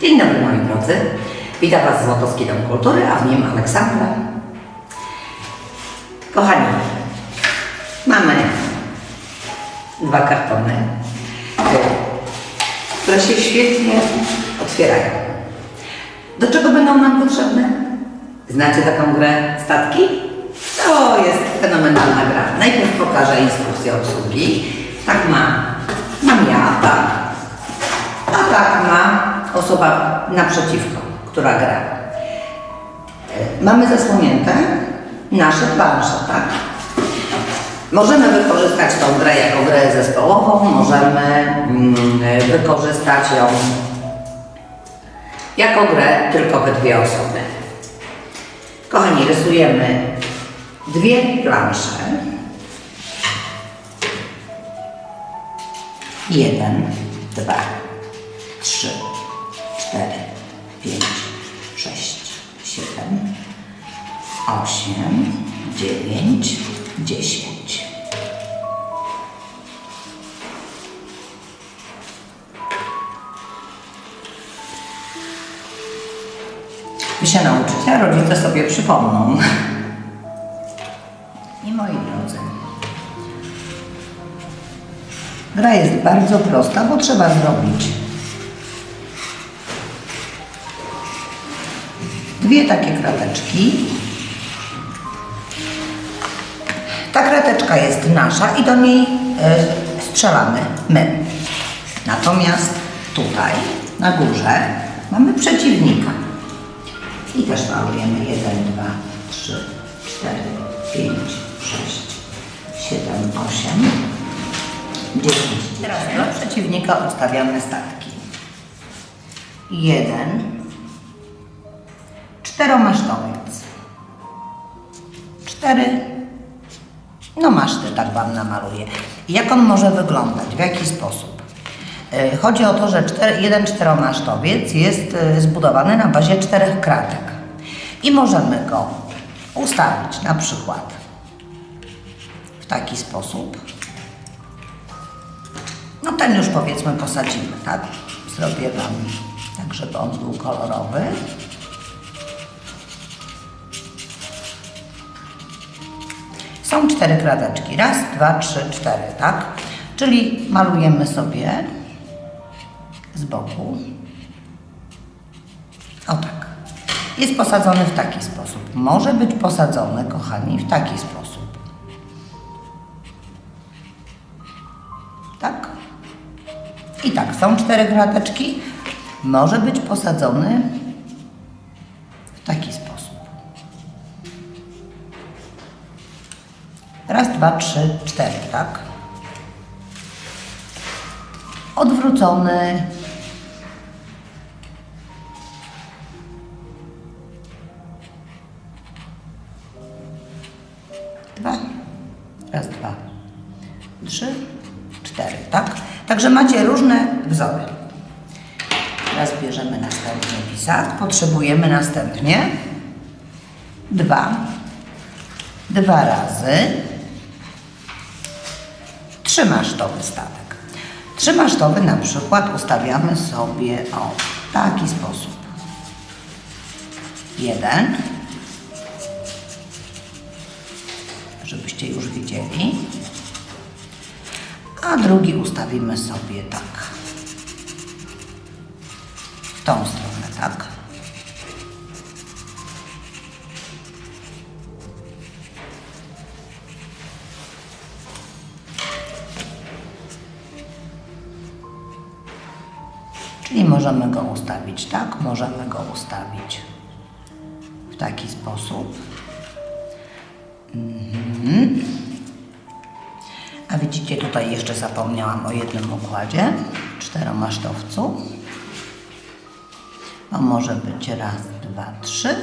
Dzień dobry moi drodzy. Witam Was z Złotowski Dom Kultury, a w nim Aleksandra. Kochani, mamy dwa kartony, które się świetnie otwierają. Do czego będą nam potrzebne? Znacie taką grę statki? To jest fenomenalna gra. Najpierw pokażę instrukcję obsługi. Tak ma, mam ja, tak. A tak ma osoba naprzeciwko, która gra. E, Mamy zasłonięte nasze plansze, tak? Możemy wykorzystać tą grę jako grę zespołową, możemy mm, wykorzystać ją jako grę tylko we dwie osoby. Kochani, rysujemy dwie plansze. Jeden, dwa, trzy, cztery, pięć, sześć, siedem, osiem, dziewięć, dziesięć. Wy się nauczycie, a rodzice sobie przypomną. I moi drodzy, gra jest bardzo prosta, bo trzeba zrobić dwie takie krateczki. Ta krateczka jest nasza i do niej e, strzelamy my. Natomiast tutaj, na górze, mamy przeciwnika. I też malujemy 1, 2, 3, 4, 5, 6, 7, 8, 9. Teraz dla przeciwnika ustawiamy statki. Jeden, czteromasztowiec. Cztery, no maszty tak Wam namaluję. Jak on może wyglądać? W jaki sposób? E, Chodzi o to, że cztery, jeden czteromasztowiec jest e, zbudowany na bazie czterech kratek. I możemy go ustawić na przykład w taki sposób. No ten już powiedzmy posadzimy, tak? Zrobię Wam tak, żeby on był kolorowy. Są cztery krateczki. Raz, dwa, trzy, cztery, tak? Czyli malujemy sobie z boku. O tak. Jest posadzony w taki sposób. Może być posadzony, kochani, w taki sposób. Tak? I tak, są cztery krateczki. Może być posadzony dwa, trzy, cztery, tak? Odwrócony. Dwa. Raz, dwa, trzy, cztery, tak? Także macie różne wzory. Teraz bierzemy następny pisak. Potrzebujemy następnie dwa, dwa razy trzymasztowy statek. Trzymasztowy na przykład ustawiamy sobie o taki sposób. Jeden, żebyście już widzieli, a drugi ustawimy sobie tak. W tą stronę, ustawić tak, możemy go ustawić w taki sposób. Mhm. A widzicie, tutaj jeszcze zapomniałam o jednym układzie, czteromasztowcu. On może być raz, dwa, trzy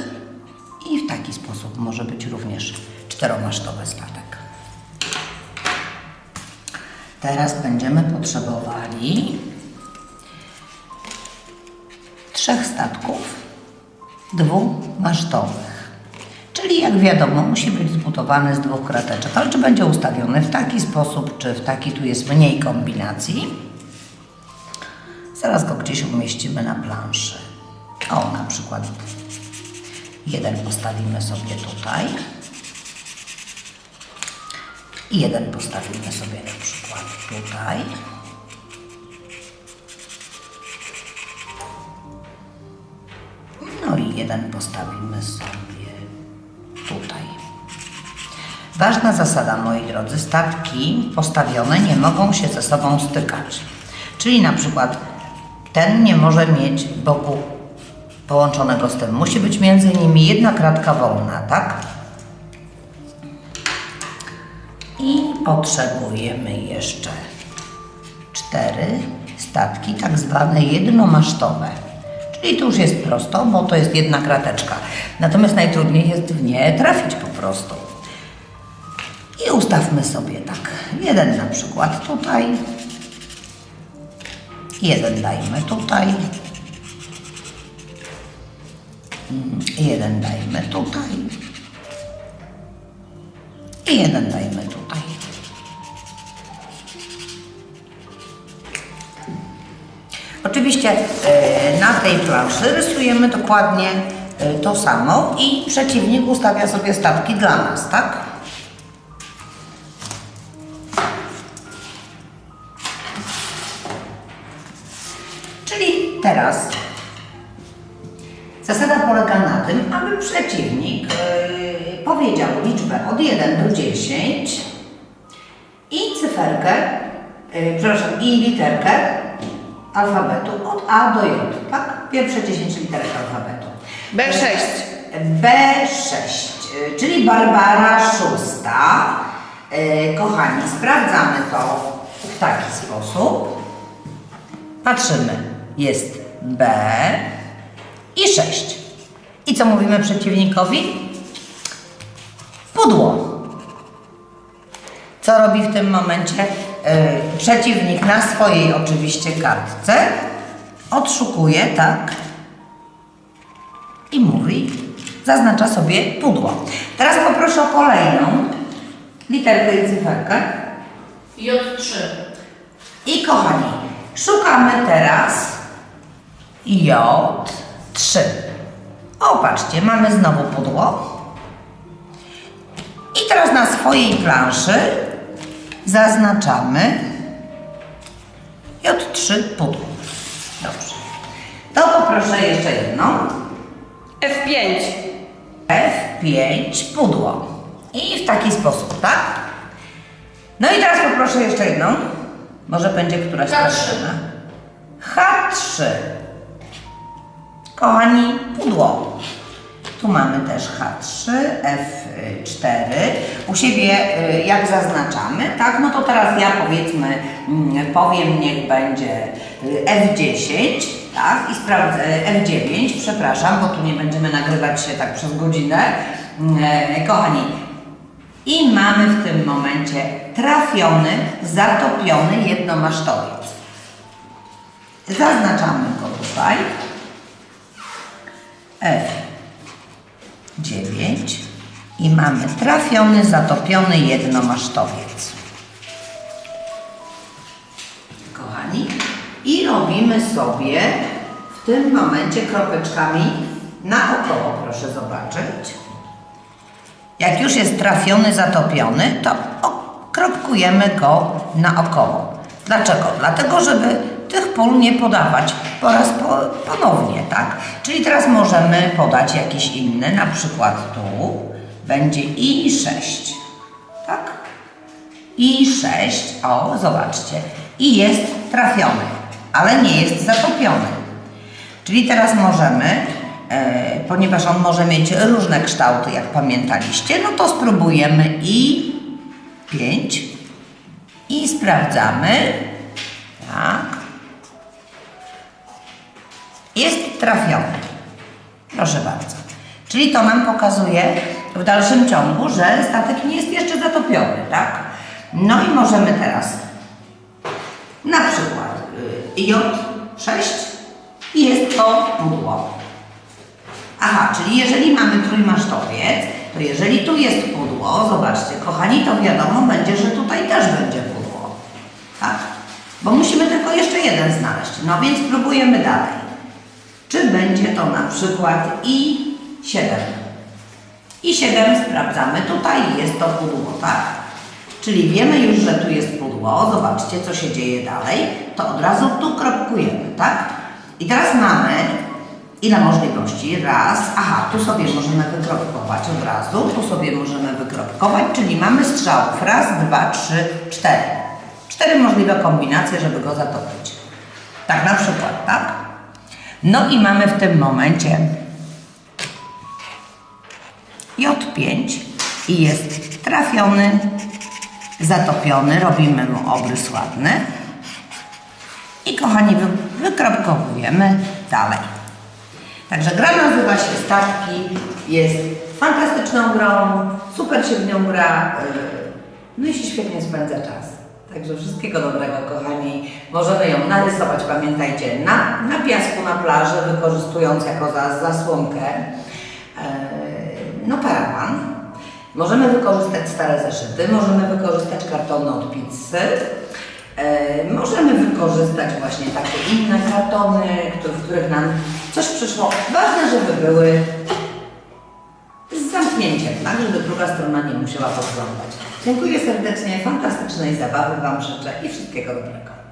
i w taki sposób może być również czteromasztowy statek. Teraz będziemy potrzebowali trzech statków dwumasztowych. Czyli jak wiadomo, musi być zbudowany z dwóch krateczek. Ale czy będzie ustawiony w taki sposób, czy w taki, tu jest mniej kombinacji. Zaraz go gdzieś umieścimy na planszy. O, na przykład jeden postawimy sobie tutaj. I jeden postawimy sobie na przykład tutaj. Jeden postawimy sobie tutaj. Ważna zasada, moi drodzy, statki postawione nie mogą się ze sobą stykać. Czyli na przykład ten nie może mieć boku połączonego z tym. Musi być między nimi jedna kratka wolna, tak? I potrzebujemy jeszcze cztery statki, tak zwane jednomasztowe. Czyli tu już jest prosto, bo to jest jedna krateczka. Natomiast najtrudniej jest w nie trafić po prostu. I ustawmy sobie tak. Jeden na przykład tutaj. Jeden dajmy tutaj. Mm, Jeden dajmy tutaj. I jeden dajmy tutaj. E, na tej planszy rysujemy dokładnie e, to samo i przeciwnik ustawia sobie statki dla nas, tak? Czyli teraz zasada polega na tym, aby przeciwnik e, powiedział liczbę od 1 do 10 i cyferkę, przepraszam, i literkę alfabetu A do J, tak? Pierwsze 10 literek alfabetu. B6. B6, y, czyli Barbara szósta. Y, Kochani, sprawdzamy to w taki sposób. Patrzymy. Jest B i 6. I co mówimy przeciwnikowi? Pudło. Co robi w tym momencie y, przeciwnik na swojej oczywiście kartce? Odszukuje, tak? i mówi, zaznacza sobie pudło. Teraz poproszę o kolejną literkę i cyferkę. J3. I kochani, szukamy teraz J3. O, patrzcie, mamy znowu pudło. I teraz na swojej planszy zaznaczamy J3 pudło. To poproszę jeszcze jedną. F5. F5 pudło. I w taki sposób, tak? No i teraz poproszę jeszcze jedną. Może będzie któraś H3. patrzyna. H3. Kochani, pudło. Tu mamy też H3, F4. U siebie y, jak zaznaczamy, tak? No to teraz ja powiedzmy, mm, powiem niech będzie y, F10, tak? I sprawdzę F9, przepraszam, bo tu nie będziemy nagrywać się tak przez godzinę. E, Kochani, i mamy w tym momencie trafiony, zatopiony jednomasztowiec. Zaznaczamy go tutaj. F9 i mamy trafiony, zatopiony jednomasztowiec. Kochani, i robimy sobie w tym momencie kropeczkami naokoło, proszę zobaczyć. Jak już jest trafiony, zatopiony, to okropkujemy go naokoło. Dlaczego? Dlatego, żeby tych pól nie podawać po raz po, ponownie, tak? Czyli teraz możemy podać jakiś inny, na przykład tu będzie I6, tak? I6, o, zobaczcie, i jest trafiony, ale nie jest zatopiony. Czyli teraz możemy, e, ponieważ on może mieć różne kształty, jak pamiętaliście, no to spróbujemy i 5 i sprawdzamy. Tak. Jest trafiony. Proszę bardzo. Czyli to nam pokazuje w dalszym ciągu, że statek nie jest jeszcze zatopiony, tak? No i możemy teraz na przykład y, J6 i jest to. Aha, czyli jeżeli mamy trójmasztowiec, to jeżeli tu jest pudło, zobaczcie, kochani, to wiadomo będzie, że tutaj też będzie pudło. Tak? Bo musimy tylko jeszcze jeden znaleźć. No więc próbujemy dalej. Czy będzie to na przykład i 7? I 7 sprawdzamy. Tutaj jest to pudło, tak? Czyli wiemy już, że tu jest pudło. Zobaczcie, co się dzieje dalej. To od razu tu kropkujemy, tak? I teraz mamy ile możliwości? Raz. Aha, tu sobie możemy wykropkować od razu. Tu sobie możemy wykropkować, czyli mamy strzałów. Raz, dwa, trzy, cztery. Cztery możliwe kombinacje, żeby go zatopić. Tak na przykład, tak? No i mamy w tym momencie J5 i jest trafiony, zatopiony, robimy mu obrys ładny i kochani wy, wykropkowujemy dalej. Także gra nazywa się Statki, jest fantastyczną grą, super się w nią gra, yy, no i się świetnie spędza czas. Także wszystkiego dobrego, kochani. Możemy ją narysować, pamiętajcie, na, na piasku, na plaży, wykorzystując jako za, zasłonkę yy, no parawan. Możemy wykorzystać stare zeszyty, możemy wykorzystać kartony od pizzy. E, możemy wykorzystać właśnie takie inne kartony, w których nam coś przyszło. Ważne, żeby były z zamknięciem, tak, żeby druga strona nie musiała podglądać. Dziękuję serdecznie, fantastycznej zabawy Wam życzę i wszystkiego dobrego.